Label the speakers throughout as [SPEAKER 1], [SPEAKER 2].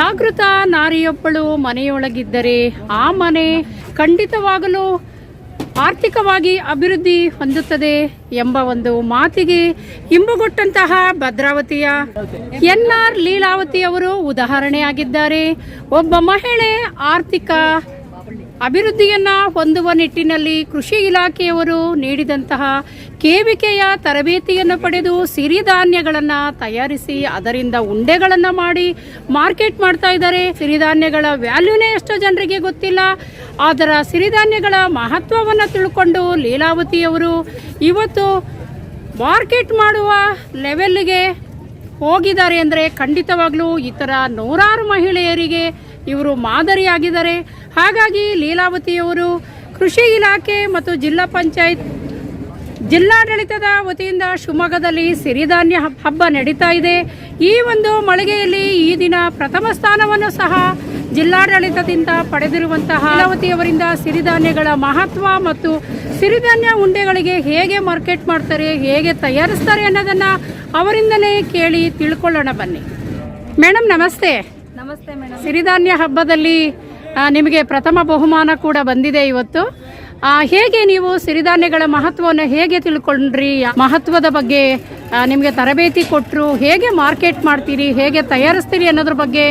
[SPEAKER 1] ಜಾಗೃತ ನಾರಿಯೊಬ್ಬಳು ಮನೆಯೊಳಗಿದ್ದರೆ ಆ ಮನೆ ಖಂಡಿತವಾಗಲೂ ಆರ್ಥಿಕವಾಗಿ ಅಭಿವೃದ್ಧಿ ಹೊಂದುತ್ತದೆ ಎಂಬ ಒಂದು ಮಾತಿಗೆ ಹಿಂಬುಗೊಟ್ಟಂತಹ ಭದ್ರಾವತಿಯ ಎನ್ ಆರ್ ಲೀಲಾವತಿ ಅವರು ಉದಾಹರಣೆಯಾಗಿದ್ದಾರೆ. ಒಬ್ಬ ಮಹಿಳೆ ಆರ್ಥಿಕ ಅಭಿವೃದ್ಧಿಯನ್ನ ಹೊಂದುವ ನಿಟ್ಟಿನಲ್ಲಿ ಕೃಷಿ ಇಲಾಖೆಯವರು ನೀಡಿದಂತಹ ಕೇವಿಕೆಯ ತರಬೇತಿಯನ್ನು ಪಡೆದು ಸಿರಿಧಾನ್ಯಗಳನ್ನು ತಯಾರಿಸಿ ಅದರಿಂದ ಉಂಡೆಗಳನ್ನು ಮಾಡಿ ಮಾರ್ಕೆಟ್ ಮಾಡ್ತಾ ಇದ್ದಾರೆ. ಸಿರಿಧಾನ್ಯಗಳ ವ್ಯಾಲ್ಯೂನೇ ಎಷ್ಟೋ ಜನರಿಗೆ ಗೊತ್ತಿಲ್ಲ. ಆದರೆ ಸಿರಿಧಾನ್ಯಗಳ ಮಹತ್ವವನ್ನು ತಿಳ್ಕೊಂಡು ಲೀಲಾವತಿಯವರು ಇವತ್ತು ಮಾರ್ಕೆಟ್ ಮಾಡುವ ಲೆವೆಲ್ಗೆ ಹೋಗಿದ್ದಾರೆ. ಅಂದರೆ ಖಂಡಿತವಾಗಲೂ ಈ ಥರ ನೂರಾರು ಮಹಿಳೆಯರಿಗೆ ಇವರು ಮಾದರಿಯಾಗಿದ್ದಾರೆ. ಹಾಗಾಗಿ ಲೀಲಾವತಿಯವರು ಕೃಷಿ ಇಲಾಖೆ ಮತ್ತು ಜಿಲ್ಲಾ ಪಂಚಾಯತ್ ಜಿಲ್ಲಾಡಳಿತದ ವತಿಯಿಂದ ಶಿವಮೊಗ್ಗದಲ್ಲಿ ಸಿರಿಧಾನ್ಯ ಹಬ್- ಹಬ್ಬ ನಡೀತಾ ಇದೆ. ಈ ಒಂದು ಮಳಿಗೆಯಲ್ಲಿ ಈ ದಿನ ಪ್ರಥಮ ಸ್ಥಾನವನ್ನು ಸಹ ಜಿಲ್ಲಾಡಳಿತದಿಂದ ಪಡೆದಿರುವಂತಹ ಲೀಲಾವತಿಯವರಿಂದ ಸಿರಿಧಾನ್ಯಗಳ ಮಹತ್ವ ಮತ್ತು ಸಿರಿಧಾನ್ಯ ಉಂಡೆಗಳಿಗೆ ಹೇಗೆ ಮಾರ್ಕೆಟ್ ಮಾಡ್ತಾರೆ ಹೇಗೆ ತಯಾರಿಸ್ತಾರೆ ಅನ್ನೋದನ್ನು ಅವರಿಂದಲೇ ಕೇಳಿ ತಿಳ್ಕೊಳ್ಳೋಣ ಬನ್ನಿ. ಮೇಡಮ್ ನಮಸ್ತೆ.
[SPEAKER 2] ನಮಸ್ತೆ ಮೇಡಮ್
[SPEAKER 1] ಸಿರಿಧಾನ್ಯ ಹಬ್ಬದಲ್ಲಿ ನಿಮಗೆ ಪ್ರಥಮ ಬಹುಮಾನ ಕೂಡ ಬಂದಿದೆ ಇವತ್ತು. ಹೇಗೆ ನೀವು ಸಿರಿಧಾನ್ಯಗಳ ಮಹತ್ವವನ್ನು ಹೇಗೆ ತಿಳ್ಕೊಂಡ್ರಿ? ಮಹತ್ವದ ಬಗ್ಗೆ ನಿಮಗೆ ತರಬೇತಿ ಕೊಟ್ಟರು ಹೇಗೆ ಮಾರ್ಕೆಟ್ ಮಾಡ್ತೀರಿ, ಹೇಗೆ ತಯಾರಿಸ್ತೀರಿ ಅನ್ನೋದ್ರ ಬಗ್ಗೆ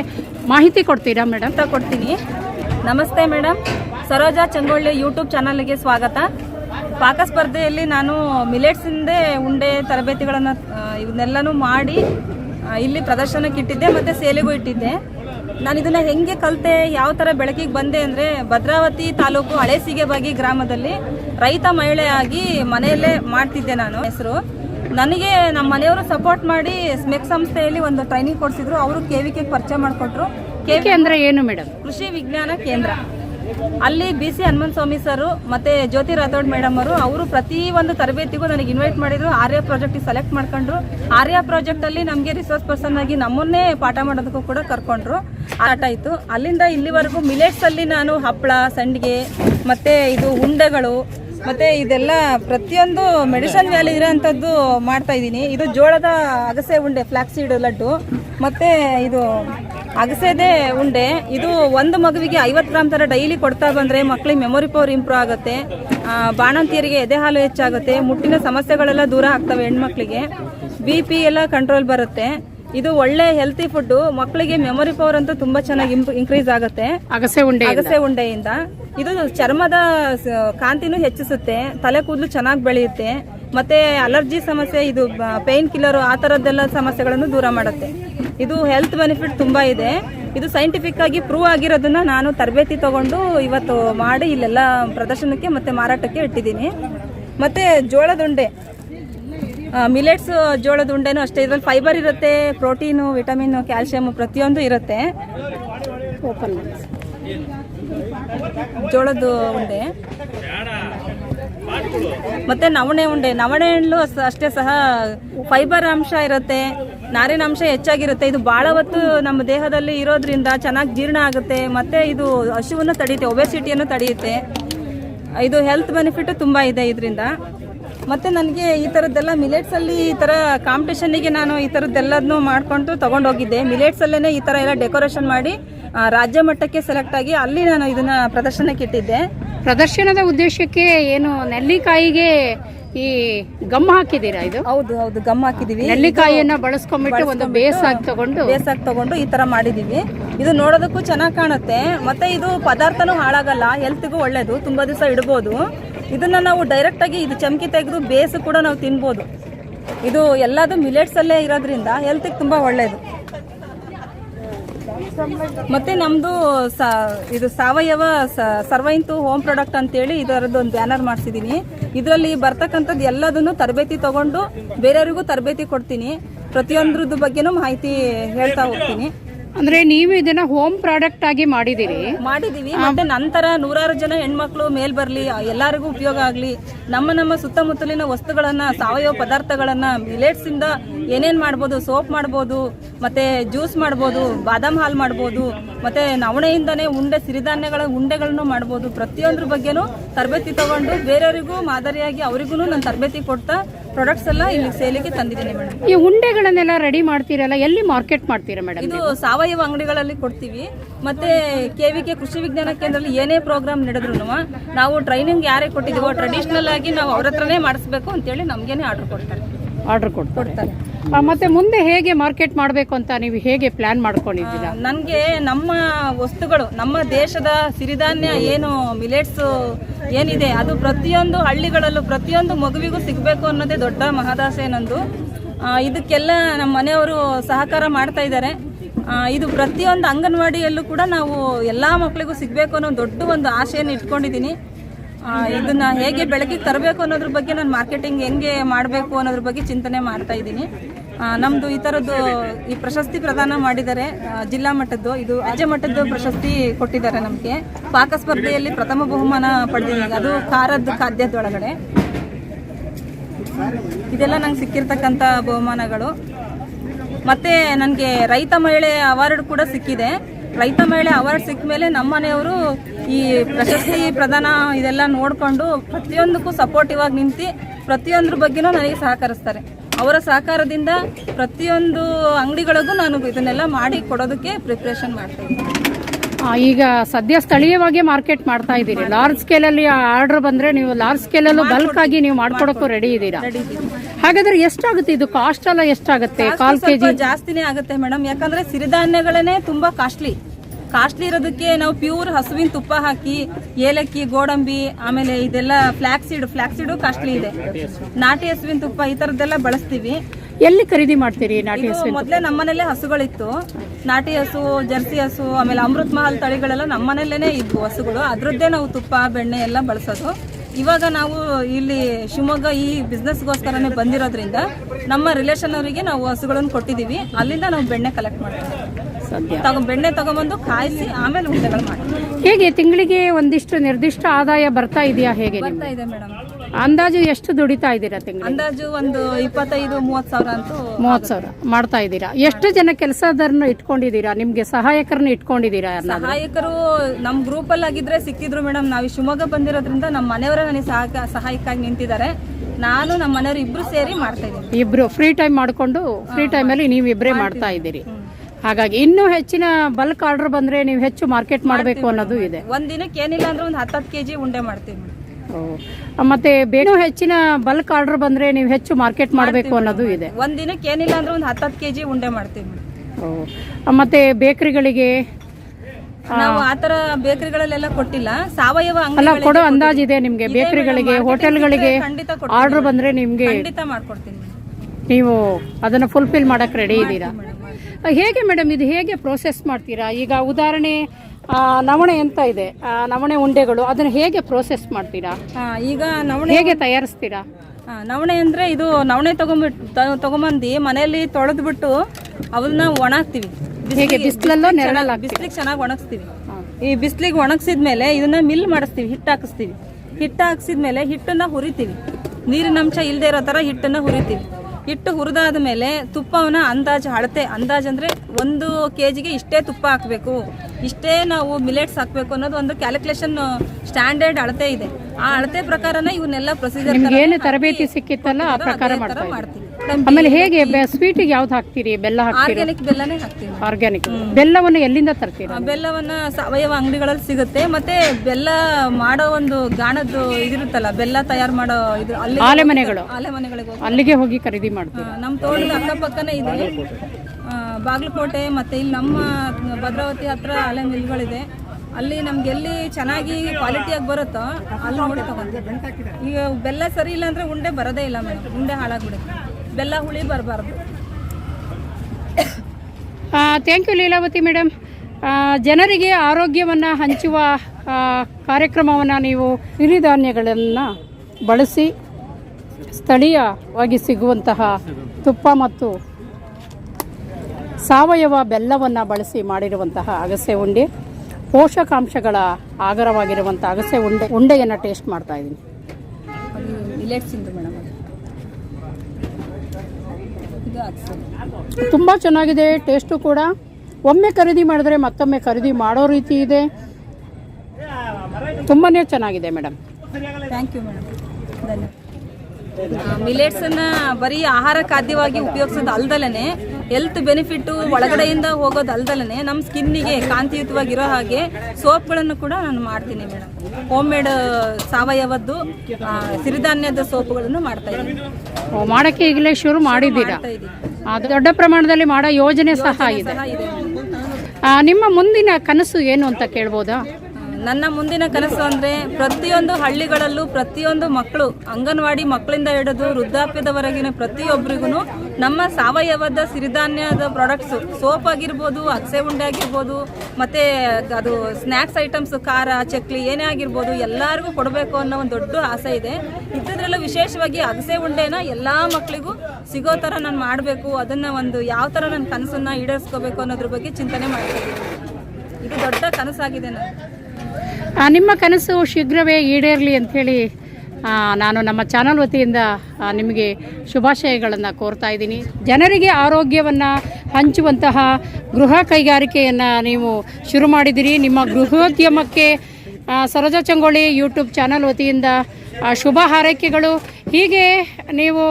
[SPEAKER 1] ಮಾಹಿತಿ ಕೊಡ್ತೀರಾ ಮೇಡಮ್?
[SPEAKER 2] ಕೊಡ್ತೀನಿ. ನಮಸ್ತೆ ಮೇಡಮ್. ಸರೋಜಾ ಚಂಗೊಳ್ಳಿ ಯೂಟ್ಯೂಬ್ ಚಾನಲ್ಗೆ ಸ್ವಾಗತ. ಪಾಕ ಸ್ಪರ್ಧೆಯಲ್ಲಿ ನಾನು ಮಿಲೆಟ್ಸಿಂದೇ ಉಂಡೆ ತರಬೇತಿಗಳನ್ನು ಇವನ್ನೆಲ್ಲನೂ ಮಾಡಿ ಇಲ್ಲಿ ಪ್ರದರ್ಶನಕ್ಕೆ ಇಟ್ಟಿದ್ದೆ ಮತ್ತು ಸೇಲಿಗೂ ಇಟ್ಟಿದ್ದೆ. ನಾನು ಇದನ್ನ ಹೆಂಗೆ ಕಲಿತೆ ಯಾವ ಥರ ಬೆಳಕಿಗೆ ಬಂದೆ ಅಂದರೆ ಭದ್ರಾವತಿ ತಾಲೂಕು ಹಳೇಸಿಗೆಬಾಗಿ ಗ್ರಾಮದಲ್ಲಿ ರೈತ ಮಹಿಳೆಯಾಗಿ ಮನೆಯಲ್ಲೇ ಮಾಡ್ತಿದ್ದೆ ನಾನು. ಹೆಸರು ನನಗೆ ನಮ್ಮ ಮನೆಯವರು ಸಪೋರ್ಟ್ ಮಾಡಿ ಸ್ಮೆಕ್ ಸಂಸ್ಥೆಯಲ್ಲಿ ಒಂದು ಟ್ರೈನಿಂಗ್ ಕೊಡಿಸಿದ್ರು. ಅವರು ಕೆ ವಿ ಕೆ ಪರಿಚಯ ಮಾಡಿಕೊಟ್ರು. ಕೆ
[SPEAKER 1] ಅಂದ್ರೆ ಏನು ಮೇಡಮ್
[SPEAKER 2] ಕೃಷಿ ವಿಜ್ಞಾನ ಕೇಂದ್ರ. ಅಲ್ಲಿ B C Hanumantha Swamy sir ಮತ್ತೆ ಜ್ಯೋತಿ ರಾಥೋಡ್ ಮೇಡಮ್ ಅವರು ಅವರು ಪ್ರತಿ ಒಂದು ತರಬೇತಿಗೂ ನನಗೆ ಇನ್ವೈಟ್ ಮಾಡಿದ್ರು. ಆರ್ಯ ಪ್ರಾಜೆಕ್ಟ್ ಸೆಲೆಕ್ಟ್ ಮಾಡ್ಕೊಂಡ್ರು. ಆರ್ಯ ಪ್ರಾಜೆಕ್ಟ್ ಅಲ್ಲಿ ನಮಗೆ ರಿಸೋರ್ಸ್ ಪರ್ಸನ್ ಆಗಿ ನಮ್ಮನ್ನೇ ಪಾಠ ಮಾಡೋದಕ್ಕೂ ಕೂಡ ಕರ್ಕೊಂಡ್ರು. ಆಟ ಆಯ್ತು. ಅಲ್ಲಿಂದ ಇಲ್ಲಿವರೆಗೂ ಮಿಲೆಟ್ಸ್ ಅಲ್ಲಿ ನಾನು ಹಪ್ಪಳ, ಸಂಡಿಗೆ, ಮತ್ತೆ ಇದು ಉಂಡೆಗಳು, ಮತ್ತೆ ಇದೆಲ್ಲ ಪ್ರತಿಯೊಂದು ಮೆಡಿಸನ್ ವ್ಯಾಲಿ ಇರೋಂಥದ್ದು ಮಾಡ್ತಾ ಇದ್ದೀನಿ. ಇದು ಜೋಳದ ಅಗಸೆ ಉಂಡೆ ಫ್ಲಾಕ್ಸೀಡ್ ಲಡ್ಡು, ಮತ್ತೆ ಇದು ಅಗಸೆದೆ ಉಂಡೆ. ಇದು ಒಂದು ಮಗುವಿಗೆ ಐವತ್ತು ಗ್ರಾಮ್ ಥರ ಡೈಲಿ ಕೊಡ್ತಾ ಬಂದರೆ ಮಕ್ಕಳಿಗೆ ಮೆಮೊರಿ ಪವರ್ ಇಂಪ್ರೂವ್ ಆಗುತ್ತೆ. ಬಾಣಂತಿಯರಿಗೆ ಎದೆ ಹಾಲು ಹೆಚ್ಚಾಗುತ್ತೆ. ಮುಟ್ಟಿನ ಸಮಸ್ಯೆಗಳೆಲ್ಲ ದೂರ ಆಗ್ತವೆ ಹೆಣ್ಮಕ್ಳಿಗೆ. ಬಿ ಪಿ ಎಲ್ಲ ಕಂಟ್ರೋಲ್ ಬರುತ್ತೆ. ಇದು ಒಳ್ಳೆ ಹೆಲ್ತಿ ಫುಡ್ ಮಕ್ಕಳಿಗೆ ಮೆಮೊರಿ ಪವರ್ ಅಂತೂ ತುಂಬಾ ಚೆನ್ನಾಗಿ ಇನ್ಕ್ರೀಸ್ ಆಗುತ್ತೆ.
[SPEAKER 1] ಅಗಸೆ ಉಂಡೆ
[SPEAKER 2] ಅಗಸೆ ಉಂಡೆಯಿಂದ. ಇದು ಚರ್ಮದ ಕಾಂತಿನೂ ಹೆಚ್ಚಿಸುತ್ತೆ. ತಲೆ ಕೂದಲು ಚೆನ್ನಾಗಿ ಬೆಳೆಯುತ್ತೆ. ಮತ್ತೆ ಅಲರ್ಜಿ ಸಮಸ್ಯೆ ಇದು ಪೇನ್ ಕಿಲ್ಲರ್ ಆ ಥರದ್ದೆಲ್ಲ ಸಮಸ್ಯೆಗಳನ್ನು ದೂರ ಮಾಡುತ್ತೆ. ಇದು ಹೆಲ್ತ್ ಬೆನಿಫಿಟ್ ತುಂಬಾ ಇದೆ. ಇದು ಸೈಂಟಿಫಿಕ್ ಆಗಿ ಪ್ರೂವ್ ಆಗಿರೋದನ್ನ ನಾನು ತರಬೇತಿ ತಗೊಂಡು ಇವತ್ತು ಮಾಡಿ ಇಲ್ಲೆಲ್ಲ ಪ್ರದರ್ಶನಕ್ಕೆ ಮತ್ತೆ ಮಾರಾಟಕ್ಕೆ ಇಟ್ಟಿದ್ದೀನಿ. ಮತ್ತೆ ಜೋಳದ ಉಂಡೆ ಮಿಲೆಟ್ಸ್ ಜೋಳದ ಉಂಡೆನೂ ಅಷ್ಟೇ. ಇದ್ರಲ್ಲಿ ಫೈಬರ್ ಇರುತ್ತೆ ಪ್ರೋಟೀನು ವಿಟಮಿನ್ ಕ್ಯಾಲ್ಸಿಯಂ ಪ್ರತಿಯೊಂದು ಇರುತ್ತೆ.
[SPEAKER 1] ಓಪನ್
[SPEAKER 2] ಜೋಳದ ಉಂಡೆ. ಮತ್ತೆ ನವಣೆ ಉಂಡೆ. ನವಣೆ ಹಣ್ಣು ಅಷ್ಟೇ ಸಹ ಫೈಬರ್ ಅಂಶ ಇರುತ್ತೆ. ನಾರಿನ ಅಂಶ ಹೆಚ್ಚಾಗಿರುತ್ತೆ. ಇದು ಭಾಳ ಹೊತ್ತು ನಮ್ಮ ದೇಹದಲ್ಲಿ ಇರೋದ್ರಿಂದ ಚೆನ್ನಾಗಿ ಜೀರ್ಣ ಆಗುತ್ತೆ. ಮತ್ತೆ ಇದು ಹಸುವನ್ನು ತಡೆಯುತ್ತೆ, ಒಬೆಸಿಟಿಯನ್ನು ತಡೆಯುತ್ತೆ. ಇದು ಹೆಲ್ತ್ ಬೆನಿಫಿಟ್ ತುಂಬಾ ಇದೆ ಇದರಿಂದ. ಮತ್ತೆ ನನಗೆ ಈ ಥರದ್ದೆಲ್ಲ ಮಿಲೆಟ್ಸಲ್ಲಿ ಈ ಥರ ಕಾಂಪಿಟೇಷನ್ಗೆ ನಾನು ಈ ಥರದ್ದೆಲ್ಲದನ್ನು ಮಾಡ್ಕೊಂಡು ತಗೊಂಡೋಗಿದ್ದೆ. ಮಿಲೆಟ್ಸ್ ಅಲ್ಲೇನೆ ಈ ಥರ ಎಲ್ಲ ಡೆಕೋರೇಷನ್ ಮಾಡಿ ರಾಜ್ಯ ಮಟ್ಟಕ್ಕೆ ಸೆಲೆಕ್ಟ್ ಆಗಿ ಅಲ್ಲಿ ನಾನು ಇದನ್ನ ಪ್ರದರ್ಶನಕ್ಕೆ ಇಟ್ಟಿದ್ದೆ.
[SPEAKER 1] ಪ್ರದರ್ಶನದ ಉದ್ದೇಶಕ್ಕೆ ಏನು ನೆಲ್ಲಿಕಾಯಿಗೆ ಈ ಗಮ್ ಹಾಕಿದೀರಾ ಇದು?
[SPEAKER 2] ಹೌದು ಹೌದು ಗಮ್ ಹಾಕಿದೀವಿ.
[SPEAKER 1] ನೆಲ್ಲಿಕಾಯಿಯನ್ನ ಬಳಸ್ಕೊಂಡ್ಬಿಟ್ಟು ಒಂದು ಬೇಸ್ ಆಗಿ ತಗೊಂಡು
[SPEAKER 2] ಬೇಸಾಗಿ ತಗೊಂಡು ಈ ತರ ಮಾಡಿದೀವಿ. ಇದು ನೋಡೋದಕ್ಕೂ ಚೆನ್ನಾಗಿ ಕಾಣುತ್ತೆ. ಮತ್ತೆ ಇದು ಪದಾರ್ಥನೂ ಹಾಳಾಗಲ್ಲ ಹೆಲ್ತ್ಗೂ ಒಳ್ಳೇದು ತುಂಬಾ ದಿವಸ ಇಡ್ಬೋದು. ಇದನ್ನ ನಾವು ಡೈರೆಕ್ಟ್ ಆಗಿ ಇದು ಚಮಕಿ ತೆಗೆದು ಬೇಸ್ ಕೂಡ ನಾವು ತಿನ್ಬೋದು. ಇದು ಎಲ್ಲದು ಮಿಲೆಟ್ಸ್ ಅಲ್ಲೇ ಇರೋದ್ರಿಂದ ಹೆಲ್ತ್ಗೆ ತುಂಬಾ ಒಳ್ಳೇದು. ಮತ್ತೆ ನಮ್ದು ಇದು ಸಾವಯವ ಸರ್ವೈಂತು ಹೋಮ್ ಪ್ರಾಡಕ್ಟ್ ಅಂತೇಳಿ ಇದರದ್ದು ಒಂದು ಬ್ಯಾನರ್ ಮಾಡಿಸಿದೀನಿ. ಇದರಲ್ಲಿ ಬರ್ತಕ್ಕಂಥದ್ದು ಎಲ್ಲದನ್ನು ತರಬೇತಿ ತಗೊಂಡು ಬೇರೆಯವರಿಗೂ ತರಬೇತಿ ಕೊಡ್ತೀನಿ. ಪ್ರತಿಯೊಂದ್ರದ್ದು ಬಗ್ಗೆನೂ ಮಾಹಿತಿ ಹೇಳ್ತಾ ಹೋಗ್ತೀನಿ.
[SPEAKER 1] ಅಂದ್ರೆ ನೀವು ಇದನ್ನ ಹೋಮ್ ಪ್ರಾಡಕ್ಟ್ ಆಗಿ ಮಾಡಿದಿರಿ
[SPEAKER 2] ಮಾಡಿದೀವಿ ಮತ್ತೆ ನಂತರ ನೂರಾರು ಜನ ಹೆಣ್ಮಕ್ಳು ಮೇಲ್ ಬರ್ಲಿ ಎಲ್ಲರಿಗೂ ಉಪಯೋಗ ಆಗ್ಲಿ ನಮ್ಮ ನಮ್ಮ ಸುತ್ತಮುತ್ತಲಿನ ವಸ್ತುಗಳನ್ನ ಸಾವಯವ ಪದಾರ್ಥಗಳನ್ನ ಮಿಲೆಟ್ಸ್ ಇಂದ ಏನೇನ್ ಮಾಡ್ಬೋದು ಸೋಪ್ ಮಾಡ್ಬೋದು ಮತ್ತೆ ಜ್ಯೂಸ್ ಮಾಡ್ಬೋದು ಬಾದಾಮ್ ಹಾಲ್ ಮಾಡ್ಬೋದು ಮತ್ತೆ ನವಣೆಯಿಂದನೇ ಉಂಡೆ ಸಿರಿಧಾನ್ಯಗಳ ಉಂಡೆಗಳನ್ನು ಮಾಡ್ಬೋದು. ಪ್ರತಿಯೊಂದ್ರ ಬಗ್ಗೆನೂ ತರಬೇತಿ ತಗೊಂಡು ಬೇರೆಯವರಿಗೂ ಮಾದರಿಯಾಗಿ ಅವರಿಗೂ ನಾನು ತರಬೇತಿ ಕೊಡ್ತಾ ಪ್ರಾಡಕ್ಟ್ಸ್ ಎಲ್ಲ ಇಲ್ಲಿ ಸೇಲಿಗೆ ತಂದಿದ್ದೀನಿ ಮೇಡಮ್
[SPEAKER 1] ಈ ಉಂಡೆಗಳನ್ನೆಲ್ಲ ರೆಡಿ ಮಾಡ್ತೀರಲ್ಲ ಎಲ್ಲಿ ಮಾರ್ಕೆಟ್ ಮಾಡ್ತೀರಾ ಮೇಡಮ್
[SPEAKER 2] ಇದು ಸಾವಯವ ಅಂಗಡಿಗಳಲ್ಲಿ ಕೊಡ್ತೀವಿ. ಮತ್ತೆ ಕೆವಿಕೆ ಕೃಷಿ ವಿಜ್ಞಾನ ಕೇಂದ್ರದಲ್ಲಿ ಏನೇ ಪ್ರೋಗ್ರಾಮ್ ನಡೆದ್ರು ನಾವು ಟ್ರೈನಿಂಗ್ ಯಾರೇ ಕೊಟ್ಟಿದ್ದೀವೋ ಟ್ರೆಡಿಷನಲ್ ಆಗಿ ನಾವು ಅವ್ರ ಹತ್ರನೇ ಮಾಡಿಸ್ಬೇಕು ಅಂತೇಳಿ ನಮಗೇನೆ ಆರ್ಡರ್ ಕೊಡ್ತಾರೆ.
[SPEAKER 1] ಆರ್ಡರ್ ಕೊಡ್ತಾರೆ. ಮತ್ತೆ ಮುಂದೆ ಹೇಗೆ ಮಾರ್ಕೆಟ್ ಮಾಡಬೇಕು ಅಂತ ನೀವು ಹೇಗೆ ಪ್ಲಾನ್ ಮಾಡ್ಕೊಂಡಿದ್ದೀರಾ?
[SPEAKER 2] ನನಗೆ ನಮ್ಮ ವಸ್ತುಗಳು, ನಮ್ಮ ದೇಶದ ಸಿರಿಧಾನ್ಯ ಏನು ಮಿಲೆಟ್ಸ್ ಏನಿದೆ, ಅದು ಪ್ರತಿಯೊಂದು ಹಳ್ಳಿಗಳಲ್ಲೂ, ಪ್ರತಿಯೊಂದು ಮಗುವಿಗೂ ಸಿಗಬೇಕು ಅನ್ನೋದೇ ದೊಡ್ಡ ಮಹದಾಸೆ ನಂದು. ಇದಕ್ಕೆಲ್ಲ ನಮ್ಮ ಮನೆಯವರು ಸಹಕಾರ ಮಾಡ್ತಾ ಇದ್ದಾರೆ. ಇದು ಪ್ರತಿಯೊಂದು ಅಂಗನವಾಡಿಯಲ್ಲೂ ಕೂಡ ನಾವು ಎಲ್ಲ ಮಕ್ಕಳಿಗೂ ಸಿಗಬೇಕು ಅನ್ನೋ ದೊಡ್ಡ ಒಂದು ಆಶೆಯನ್ನು ಇಟ್ಕೊಂಡಿದ್ದೀನಿ. ಇದನ್ನ ಹೇಗೆ ಬೆಳಕಿಗೆ ತರಬೇಕು ಅನ್ನೋದ್ರ ಬಗ್ಗೆ ನಾನು ಮಾರ್ಕೆಟಿಂಗ್ ಹೆಂಗೆ ಮಾಡಬೇಕು ಅನ್ನೋದ್ರ ಬಗ್ಗೆ ಚಿಂತನೆ ಮಾಡ್ತಾ ಇದ್ದೀನಿ. ನಮ್ದು ಈ ತರದ್ದು ಈ ಪ್ರಶಸ್ತಿ ಪ್ರದಾನ ಮಾಡಿದ್ದಾರೆ ಜಿಲ್ಲಾ ಮಟ್ಟದ್ದು, ಇದು ರಾಜ್ಯ ಮಟ್ಟದ್ದು ಪ್ರಶಸ್ತಿ ಕೊಟ್ಟಿದ್ದಾರೆ ನಮಗೆ. ಪಾಕ ಸ್ಪರ್ಧೆಯಲ್ಲಿ ಪ್ರಥಮ ಬಹುಮಾನ ಪಡೆದಿದ್ದೀನಿ. ಅದು ಖಾರದ ಖಾದ್ಯದೊಳಗಡೆ. ಇದೆಲ್ಲ ನಂಗೆ ಸಿಕ್ಕಿರ್ತಕ್ಕಂಥ ಬಹುಮಾನಗಳು. ಮತ್ತೆ ನನಗೆ ರೈತ ಮಹಿಳೆ ಅವಾರ್ಡ್ ಕೂಡ ಸಿಕ್ಕಿದೆ. ರೈತ ಮಹಿಳೆ ಅವಾರ್ಡ್ ಸಿಕ್ಕ ಮೇಲೆ ನಮ್ಮ ಮನೆಯವರು ಈ ಪ್ರಶಸ್ತಿ ಪ್ರದಾನ ಇದೆಲ್ಲ ನೋಡಿಕೊಂಡು ಪ್ರತಿಯೊಂದಕ್ಕೂ ಸಪೋರ್ಟಿವ್ ಆಗಿ ನಿಂತು ಪ್ರತಿಯೊಂದ್ರ ಬಗ್ಗೆನೂ ನನಗೆ ಸಹಕರಿಸ್ತಾರೆ. ಅವರ ಸಹಕಾರದಿಂದ ಪ್ರತಿಯೊಂದು ಅಂಗಡಿಗಳಿಗೂ ನಾನು ಇದನ್ನೆಲ್ಲ ಮಾಡಿ ಕೊಡೋದಕ್ಕೆ ಪ್ರಿಪ್ರೇಷನ್
[SPEAKER 1] ಮಾಡ್ತೀನಿ ಈಗ ಸದ್ಯ ಸ್ಥಳೀಯವಾಗಿ ಮಾರ್ಕೆಟ್ ಮಾಡ್ತಾ ಇದ್ದೀರಿ. ಲಾರ್ಜ್ ಸ್ಕೇಲಲ್ಲಿ ಆರ್ಡರ್ ಬಂದರೆ ನೀವು ಲಾರ್ಜ್ ಸ್ಕೇಲಲ್ಲೂ ಬಲ್ಕ್ ಆಗಿ ನೀವು ಮಾಡ್ಕೊಡೋಕ್ಕೂ ರೆಡಿ ಇದ್ದೀರಾ? ಹಾಗಾದ್ರೆ ಎಷ್ಟಾಗುತ್ತೆ ಇದು? ಕಾಸ್ಟ್ ಎಲ್ಲ ಎಷ್ಟಾಗುತ್ತೆ? ಕಾಲ್
[SPEAKER 2] ಜಿ ಜಾಸ್ತಿನೇ ಆಗುತ್ತೆ ಮೇಡಮ್ ಯಾಕಂದ್ರೆ ಸಿರಿಧಾನ್ಯಗಳೇ ತುಂಬಾ ಕಾಸ್ಟ್ಲಿ ಕಾಸ್ಟ್ಲಿ ಇರೋದಕ್ಕೆ ನಾವು ಪ್ಯೂರ್ ಹಸುವಿನ ತುಪ್ಪ ಹಾಕಿ ಏಲಕ್ಕಿ ಗೋಡಂಬಿ ಆಮೇಲೆ ಇದೆಲ್ಲ ಫ್ಲಾಕ್ಸಿಡ್ ಸೀಡ್ ಫ್ಲಾಕ್ ಸೀಡು ಕಾಸ್ಟ್ಲಿ ಇದೆ. ನಾಟಿ ಹಸುವಿನ ತುಪ್ಪ ಈ ತರದ್ದೆಲ್ಲ ಬಳಸ್ತೀವಿ.
[SPEAKER 1] ಎಲ್ಲಿ ಖರೀದಿ ಮಾಡ್ತೀರಿ ನಾಟಿ
[SPEAKER 2] ಹಸು ಮೊದಲೇ ನಮ್ಮನೇಲೆ ಹಸುಗಳಿತ್ತು. ನಾಟಿ ಹಸು ಜರ್ಸಿ ಹಸು ಆಮೇಲೆ ಅಮೃತ್ ಮಹಲ್ ತಳಿಗಳೆಲ್ಲ ನಮ್ಮನೇಲೇನೆ ಇದ್ವು ಹಸುಗಳು. ಅದರದ್ದೇ ನಾವು ತುಪ್ಪ ಬೆಣ್ಣೆ ಎಲ್ಲ ಬಳಸೋದು. ಇವಾಗ ನಾವು ಇಲ್ಲಿ ಶಿವಮೊಗ್ಗ ಈ ಬಿಸ್ನೆಸ್ಗೋಸ್ಕರನೇ ಬಂದಿರೋದ್ರಿಂದ ನಮ್ಮ ರಿಲೇಷನ್ ಅವರಿಗೆ ನಾವು ಹಸುಗಳನ್ನು ಕೊಟ್ಟಿದ್ದೀವಿ. ಅಲ್ಲಿಂದ ನಾವು ಬೆಣ್ಣೆ ಕಲೆಕ್ಟ್ ಮಾಡ್ತೀವಿ.
[SPEAKER 1] ಸದ್ಯ
[SPEAKER 2] ತಗೊ ಬೆಣ್ಣೆ ತಗೊಂಬಂದು ಕಾಯಿಸಿ ಆಮೇಲೆ ಉಂಡೆಗಳು ಮಾಡಿ.
[SPEAKER 1] ಹೇಗೆ ತಿಂಗಳಿಗೆ ಒಂದಿಷ್ಟು ನಿರ್ದಿಷ್ಟ ಆದಾಯ ಬರ್ತಾ ಇದೆಯಾ ಹೇಗೆ ನಿಮ್ಗೆ?
[SPEAKER 2] ಬರ್ತಾ ಇದೆ ಮೇಡಮ್.
[SPEAKER 1] ಅಂದಾಜು ಎಷ್ಟು ದುಡಿತಾ ಇದ್ದೀರಾ ತಿಂಗಳು
[SPEAKER 2] ಅಂದಾಜು ಒಂದು ಇಪ್ಪತ್ತೈದು ಮೂವತ್ತು ಸಾವಿರ ಅಂತೂ
[SPEAKER 1] ಮೂವತ್ತು ಸಾವಿರ ಮಾಡ್ತಾ ಇದ್ದೀರಾ? ಎಷ್ಟು ಜನ ಕೆಲಸದಾರನ್ನ ಇಟ್ಕೊಂಡಿದ್ದೀರಾ? ನಿಮ್ಗೆ ಸಹಾಯಕರನ್ನ ಇಟ್ಕೊಂಡಿದ್ದೀರಾ
[SPEAKER 2] ಸಹಾಯಕರು ನಮ್ಮ ಗ್ರೂಪಲ್ಲಿ ಆಗಿದ್ರೆ ಸಿಕ್ಕಿದ್ರು ಮೇಡಮ್. ನಾವು ಈ ಶಿವಮೊಗ್ಗ ಬಂದಿರೋದ್ರಿಂದ ನಮ್ಮ ಮನೆಯವರೇ ನನಗೆ ಸಹಾಯಕ ಸಹಾಯಕ್ಕಾಗಿ ನಿಂತಿದ್ದಾರೆ. ನಾನು ನಮ್ಮ ಮನೆಯವರು ಇಬ್ರು ಸೇರಿ ಮಾಡ್ತಾ ಇದ್ದೀವಿ
[SPEAKER 1] ಇಬ್ರು ಫ್ರೀ ಟೈಮ್ ಮಾಡ್ಕೊಂಡು ಫ್ರೀ ಟೈಮಲ್ಲಿ ನೀವು ಇಬ್ಬರೇ ಮಾಡ್ತಾ ಇದ್ದೀರಿ. ಹಾಗಾಗಿ ಇನ್ನೂ ಹೆಚ್ಚಿನ ಬಲ್ಕ್ ಆರ್ಡರ್ ಬಂದ್ರೆ ನೀವು ಹೆಚ್ಚು ಮಾರ್ಕೆಟ್ ಮಾಡಬೇಕು ಅನ್ನೋದು ಇದೆ.
[SPEAKER 2] ಒಂದ್ ದಿನಕ್ಕೆ ಏನಿಲ್ಲ ಅಂದ್ರೆ ಒಂದು ಹತ್ತತ್ತು ಕೆಜಿ ಉಂಡೆ ಮಾಡ್ತೀವಿ.
[SPEAKER 1] ಮತ್ತೆ ಬೇಡ ಹೆಚ್ಚಿನ ಬಲ್ಕ್ ಆರ್ಡರ್ ಬಂದ್ರೆ ನೀವು ಹೆಚ್ಚು ಮಾರ್ಕೆಟ್ ಮಾಡಬೇಕು ಅನ್ನೋದು ಇದೆ.
[SPEAKER 2] ಒಂದ್ ದಿನಕ್ಕೆ ಏನಿಲ್ಲ ಅಂದ್ರೆ ಒಂದು ಹತ್ತತ್ತು ಕೆಜಿ ಉಂಡೆ ಮಾಡ್ತೀವಿ.
[SPEAKER 1] ಮತ್ತೆ ಬೇಕರಿಗಳಿಗೆ
[SPEAKER 2] ನಾವು ಆತರ ಬೇಕರಿಗಳಲ್ಲೆಲ್ಲ ಕೊಟ್ಟಿಲ್ಲ. ಸಾವಯವ
[SPEAKER 1] ಅಲ್ಲ ಕೊಡೋ ಇದೆ ನಿಮ್ಗೆ ಬೇಕರಿಗಳಿಗೆ ಹೋಟೆಲ್ಗಳಿಗೆ ಆರ್ಡರ್ ಬಂದ್ರೆ ನಿಮ್ಗೆ
[SPEAKER 2] ಖಂಡಿತ ಮಾಡ್ಕೊಡ್ತೀನಿ
[SPEAKER 1] ನೀವು ಅದನ್ನ ಫುಲ್ಫಿಲ್ ಮಾಡಕ್ ರೆಡಿ ಇದ್ದೀರಾ? ಹೇಗೆ ಮೇಡಮ್ ಇದು ಹೇಗೆ ಪ್ರೋಸೆಸ್ ಮಾಡ್ತೀರಾ? ಈಗ ಉದಾಹರಣೆ ನವಣೆ ಅಂತ ಇದೆ? ನವಣೆ ಉಂಡೆಗಳು ಅದನ್ನ ಹೇಗೆ ಪ್ರೋಸೆಸ್ ಮಾಡ್ತೀರಾ?
[SPEAKER 2] ಈಗ ನವಣೆ
[SPEAKER 1] ಹೇಗೆ ತಯಾರಿಸ್ತೀರಾ?
[SPEAKER 2] ನವಣೆ ಅಂದ್ರೆ ಇದು ನವಣೆ ತಗೊಂಬಿಟ್ಟು ತಗೊಂಬಂದು ಮನೆಯಲ್ಲಿ ತೊಳೆದ್ಬಿಟ್ಟು ಅವನ್ನ ಒಣಗ್ತೀವಿ.
[SPEAKER 1] ಹೇಗೆ? ಬಿಸಿಲಲ್ಲೋ ನೆರಳಲ್ಲ
[SPEAKER 2] ಬಿಸ್ಲಿಗೆ ಚೆನ್ನಾಗಿ ಒಣಗಿಸ್ತೀವಿ. ಈ ಬಿಸಿಲಿಗೆ ಒಣಗಿಸಿದ ಮೇಲೆ ಇದನ್ನ ಮಿಲ್ ಮಾಡಿಸ್ತೀವಿ ಹಿಟ್ಟು ಹಾಕಿಸ್ತೀವಿ. ಹಿಟ್ಟು ಹಾಕ್ಸಿದ್ಮೇಲೆ ಹಿಟ್ಟನ್ನ ಹುರಿತೀವಿ. ನೀರಿನ ಅಂಶ ಇಲ್ಲದೆ ಇರೋ ತರ ಹಿಟ್ಟನ್ನ ಹುರಿತೀವಿ. ಹಿಟ್ಟು ಹುರಿದಾದ ಮೇಲೆ ತುಪ್ಪವನ್ನ ಅಂದಾಜು ಅಳತೆ ಅಂದಾಜು ಅಂದ್ರೆ ಒಂದು ಕೆಜಿಗೆ ಇಷ್ಟೇ ತುಪ್ಪ ಹಾಕಬೇಕು. ಇಷ್ಟೇ ನಾವು ಮಿಲೆಟ್ಸ್ ಹಾಕಬೇಕು ಅನ್ನೋದು ಒಂದು ಕ್ಯಾಲ್ಕುಲೇಷನ್ ಸ್ಟ್ಯಾಂಡರ್ಡ್ ಅಳತೆ ಇದೆ. ಆ ಅಳತೆ ಪ್ರಕಾರನೇ ಇವನ್ನೆಲ್ಲ ಪ್ರೊಸೀಜರ್
[SPEAKER 1] ಏನು ತರಬೇತಿ ಸಿಕ್ಕಿತ್ತಲ್ಲ ಆ ಪ್ರಕಾರ.
[SPEAKER 2] ಮಾಡ್ತೀವಿ.
[SPEAKER 1] ಆಮೇಲೆ ಹೇಗೆ ಸ್ವೀಟಿಗೆ ಯಾವ್ದು ಹಾಕ್ತೀರಿ? ಬೆಲ್ಲ ಹಾಕ್ತೀರಿ?
[SPEAKER 2] ಆರ್ಗ್ಯಾನಿಕ್ ಬೆಲ್ಲನೇ ಹಾಕ್ತೀವಿ.
[SPEAKER 1] ಆರ್ಗ್ಯಾನಿಕ್ ಬೆಲ್ಲವನ್ನು ಎಲ್ಲಿಂದ ತರ್ತೀರಾ
[SPEAKER 2] ಆ ಬೆಲ್ಲವನ್ನ ಸಾವಯವ ಅಂಗಡಿಗಳಲ್ಲಿ ಸಿಗುತ್ತೆ. ಮತ್ತೆ ಬೆಲ್ಲ ಮಾಡೋ ಒಂದು ಗಾಣದ್ದು ಇದಿರುತ್ತಲ್ಲ ಬೆಲ್ಲ ತಯಾರು ಮಾಡೋ ಇದು ಅಲ್ಲಿ
[SPEAKER 1] ಆಲೆ ಮನೆಗಳು.
[SPEAKER 2] ಆಲೆ ಮನೆಗಳಿಗೆ ಹೋಗಿ
[SPEAKER 1] ಅಲ್ಲಿಗೆ ಹೋಗಿ ಖರೀದಿ ಮಾಡ್ತೀವಿ
[SPEAKER 2] ನಮ್ಮ ತೋಟದ ಅಕ್ಕಪಕ್ಕನೇ ಇದೆ. ಆ, ಬಾಗಲಕೋಟೆ ಮತ್ತೆ ಇಲ್ಲಿ ನಮ್ಮ ಭದ್ರಾವತಿ ಹತ್ರ ಆಲೆ ಮಿಲ್ಗಳಿದೆ. ಅಲ್ಲಿ ನಮ್ಗೆ ಎಲ್ಲಿ ಚೆನ್ನಾಗಿ ಕ್ವಾಲಿಟಿಯಾಗಿ ಬರುತ್ತೋ ಅಲ್ಲಿ ನೋಡಿ ತಗೊಂತೀವಿ. ಈಗ ಬೆಲ್ಲ ಸರಿ ಇಲ್ಲ ಅಂದ್ರೆ ಉಂಡೆ ಬರೋದೇ ಇಲ್ಲ ಮೇಡಮ್. ಉಂಡೆ ಹಾಳಾಗ್ಬಿಡುತ್ತೆ. ಬೆಲ್ಲ ಹುಳಿ ಬರಬಾರ್ದು.
[SPEAKER 1] ಥ್ಯಾಂಕ್ ಯು ಲೀಲಾವತಿ ಮೇಡಮ್ ಜನರಿಗೆ ಆರೋಗ್ಯವನ್ನು ಹಂಚುವ ಕಾರ್ಯಕ್ರಮವನ್ನು ನೀವು ಸಿರಿಧಾನ್ಯಗಳನ್ನು ಬಳಸಿ ಸ್ಥಳೀಯವಾಗಿ ಸಿಗುವಂತಹ ತುಪ್ಪ ಮತ್ತು ಸಾವಯವ ಬೆಲ್ಲವನ್ನು ಬಳಸಿ ಮಾಡಿರುವಂತಹ ಅಗಸೆ ಉಂಡೆ ಪೋಷಕಾಂಶಗಳ ಆಗರವಾಗಿರುವಂಥ ಅಗಸೆ ಉಂಡೆ ಉಂಡೆಯನ್ನು ಟೇಸ್ಟ್ ಮಾಡ್ತಾ ಇದ್ದೀನಿ
[SPEAKER 2] ಅದು ಮಿಲೆಟ್ಸ್ ಇಂದು ಮೇಡಮ್ ಅದು ಇದು ಅಕ್ಸಲ್
[SPEAKER 1] ತುಂಬ ಚೆನ್ನಾಗಿದೆ ಟೇಸ್ಟು ಕೂಡ. ಒಮ್ಮೆ ಖರೀದಿ ಮಾಡಿದ್ರೆ ಮತ್ತೊಮ್ಮೆ ಖರೀದಿ ಮಾಡೋ ರೀತಿ ಇದೆ. ತುಂಬಾ ಚೆನ್ನಾಗಿದೆ ಮೇಡಮ್
[SPEAKER 2] ಥ್ಯಾಂಕ್ ಯು ಮೇಡಮ್ ಮಿಲೆಟ್ಸನ್ನ ಬರೀ ಆಹಾರ ಖಾದ್ಯವಾಗಿ ಉಪಯೋಗಿಸೋದು ಅಲ್ದಲೇ ಹೆಲ್ತ್ ಬೆನಿಫಿಟ್ಟು ಒಳಗಡೆಯಿಂದ ಹೋಗೋದು ಅಲ್ದಲೇ ನಮ್ಮ ಸ್ಕಿನ್ನಿಗೆ ಕಾಂತಿಯುತವಾಗಿರೋ ಹಾಗೆ ಸೋಪ್ಗಳನ್ನು ಕೂಡ ನಾನು ಮಾಡ್ತೀನಿ ಮೇಡಮ್. ಹೋಮ್ ಮೇಡ್ ಸಾವಯವದ್ದು ಸಿರಿಧಾನ್ಯದ ಸೋಪುಗಳನ್ನು ಮಾಡ್ತಾ ಇದ್ದೀನಿ.
[SPEAKER 1] ಓ, ಮಾಡಕ್ಕೆ ಈಗಲೇ ಶುರು ಮಾಡಿದ್ದೀರಾ? ಅದು ದೊಡ್ಡ ಪ್ರಮಾಣದಲ್ಲಿ ಮಾಡೋ ಯೋಜನೆ ಸಹ ಇದೆ. ನಿಮ್ಮ ಮುಂದಿನ ಕನಸು ಏನು ಅಂತ ಕೇಳ್ಬೋದಾ?
[SPEAKER 2] ನನ್ನ ಮುಂದಿನ ಕನಸು ಅಂದರೆ ಪ್ರತಿಯೊಂದು ಹಳ್ಳಿಗಳಲ್ಲೂ ಪ್ರತಿಯೊಂದು ಮಕ್ಕಳು ಅಂಗನವಾಡಿ ಮಕ್ಕಳಿಂದ ಹಿಡಿದು ವೃದ್ಧಾಪ್ಯದವರೆಗಿನ ಪ್ರತಿಯೊಬ್ಬರಿಗೂ ನಮ್ಮ ಸಾವಯವದ ಸಿರಿಧಾನ್ಯದ ಪ್ರಾಡಕ್ಟ್ಸು ಸೋಪ್ ಆಗಿರ್ಬೋದು ಅಗಸೆ ಉಂಡೆ ಆಗಿರ್ಬೋದು ಮತ್ತು ಅದು ಸ್ನ್ಯಾಕ್ಸ್ ಐಟಮ್ಸ್ ಖಾರ ಚಕ್ಲಿ ಏನೇ ಆಗಿರ್ಬೋದು ಎಲ್ಲರಿಗೂ ಕೊಡಬೇಕು ಅನ್ನೋ ಒಂದು ದೊಡ್ಡ ಆಸೆ ಇದೆ. ಇದ್ರಲ್ಲೂ ವಿಶೇಷವಾಗಿ ಅಗಸೆ ಉಂಡೆನ ಎಲ್ಲ ಮಕ್ಕಳಿಗೂ ಸಿಗೋ ಥರ ನಾನು ಮಾಡಬೇಕು ಅದನ್ನು ಒಂದು ಯಾವ ಥರ ನನ್ನ ಕನಸನ್ನು ಈಡೇರಿಸ್ಕೋಬೇಕು ಅನ್ನೋದ್ರ ಬಗ್ಗೆ ಚಿಂತನೆ ಮಾಡ್ತಾ ಇದು ದೊಡ್ಡ ಕನಸಾಗಿದೆ ನನಗೆ
[SPEAKER 1] ಆ, ನಿಮ್ಮ ಕನಸು ಶೀಘ್ರವೇ ಈಡೇರಲಿ ಅಂಥೇಳಿ ನಾನು ನಮ್ಮ ಚಾನಲ್ ವತಿಯಿಂದ ನಿಮಗೆ ಶುಭಾಶಯಗಳನ್ನು ಕೋರ್ತಾ ಇದ್ದೀನಿ. ಜನರಿಗೆ ಆರೋಗ್ಯವನ್ನು ಹಂಚುವಂತಹ ಗೃಹ ಕೈಗಾರಿಕೆಯನ್ನು ನೀವು ಶುರು ಮಾಡಿದ್ದೀರಿ ನಿಮ್ಮ ಗೃಹೋದ್ಯಮಕ್ಕೆ ಸರೋಜ ಚಂಗೋಳಿ ಯೂಟ್ಯೂಬ್ ಚಾನಲ್ ವತಿಯಿಂದ ಶುಭ ಹಾರೈಕೆಗಳು. ಹೀಗೆ ನೀವು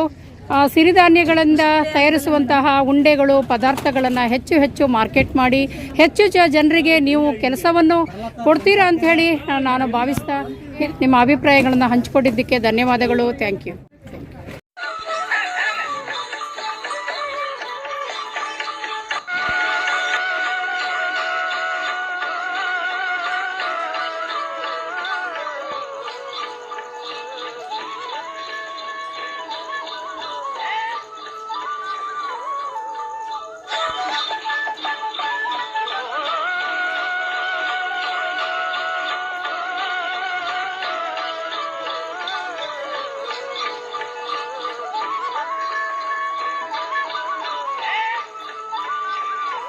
[SPEAKER 1] ಸಿರಿಧಾನ್ಯಗಳಿಂದ ತಯಾರಿಸುವಂತಹ ಉಂಡೆಗಳು, ಪದಾರ್ಥಗಳನ್ನು ಹೆಚ್ಚು ಹೆಚ್ಚು ಮಾರ್ಕೆಟ್ ಮಾಡಿ, ಹೆಚ್ಚು ಜನರಿಗೆ ನೀವು ಕೆಲಸವನ್ನು ಕೊಡ್ತೀರಾ ಅಂತ ಹೇಳಿ ನಾನು ಭಾವಿಸ್ತಾ ನಿಮ್ಮ ಅಭಿಪ್ರಾಯಗಳನ್ನು ಹಂಚಿಕೊಂಡಿದ್ದಕ್ಕೆ ಧನ್ಯವಾದಗಳು. Thank you